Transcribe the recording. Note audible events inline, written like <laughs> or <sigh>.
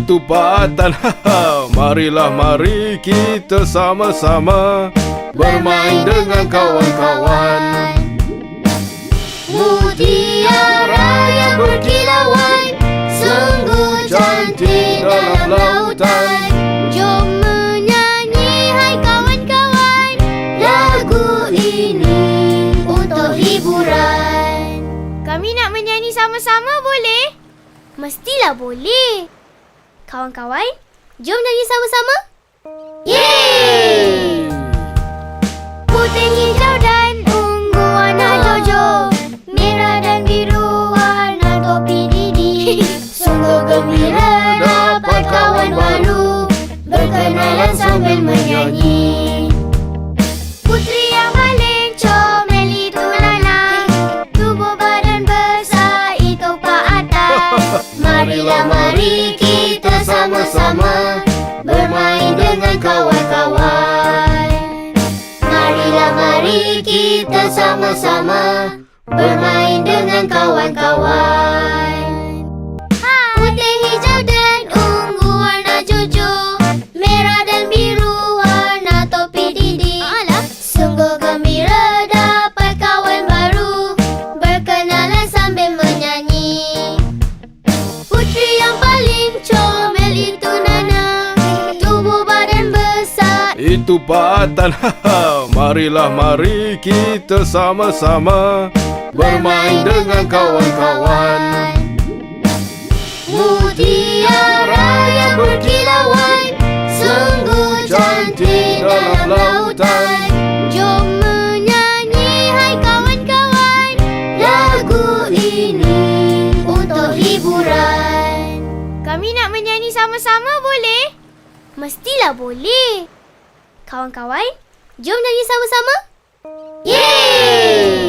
tempatan <laughs> Marilah mari kita sama-sama Bermain dengan kawan-kawan. Mutiara yang berkilauan Sungguh cantik dalam lautan. Jom menyanyi hai kawan-kawan Lagu ini untuk hiburan. Kami nak menyanyi sama-sama boleh? Mestilah boleh Kawan-kawan, jom nyanyi sama-sama. Yeay! Putih, hijau dan ungu warna jojo Merah dan biru warna topi Didi. <laughs> Sungguh gembira dapat kawan baru. Berkenalan sambil menyanyi. Putri yang paling comel itu Nana Tubuh badan besar itu Pak Atas. <laughs> Marilah mari kita kita sama-sama Bermain dengan kawan-kawan. Putih, hijau dan ungu warna jojo Merah dan biru warna topi Didi. Sungguh gembira dapat kawan baru. Berkenalan sambil menyanyi. Putri yang paling comel itu Nana. Tubuh badan besar. Itu patan <laughs> Marilah mari kita sama-sama Bermain dengan kawan-kawan. Mutiara yang berkilauan Sungguh cantik dalam lautan. Jom menyanyi hai kawan-kawan Lagu ini untuk hiburan. Kami nak menyanyi sama-sama boleh? Mestilah boleh. Kawan-kawan, jom nyanyi sama-sama Yeay!